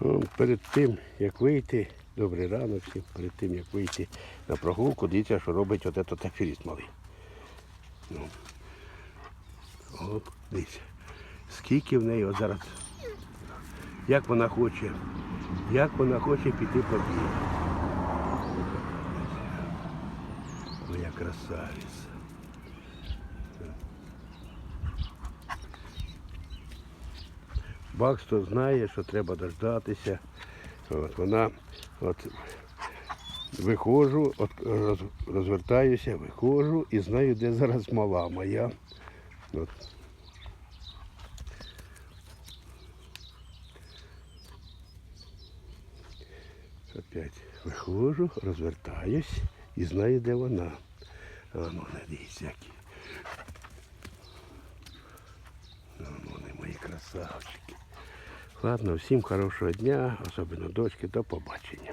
О, Перед тим, як вийти, добрий ранок всім, перед тим, як вийти на прогулку, дивіться, що робить от этот аферіст малий. Ну. Оп, дивіться. Скільки в неї от зараз. Як вона хоче, як вона хоче піти побігати. Моя красавиця. Баксто знає, що треба дождатися. От вона от виходжу, от, роз, розвертаюся, виходжу і знаю, де зараз мала моя. От. Опять виходжу, розвертаюсь і знаю, де вона. А ну, не дивіться, які. Ну, вони мої красавчики. Ладно, всім хорошого дня, особливо дочки, до побачення.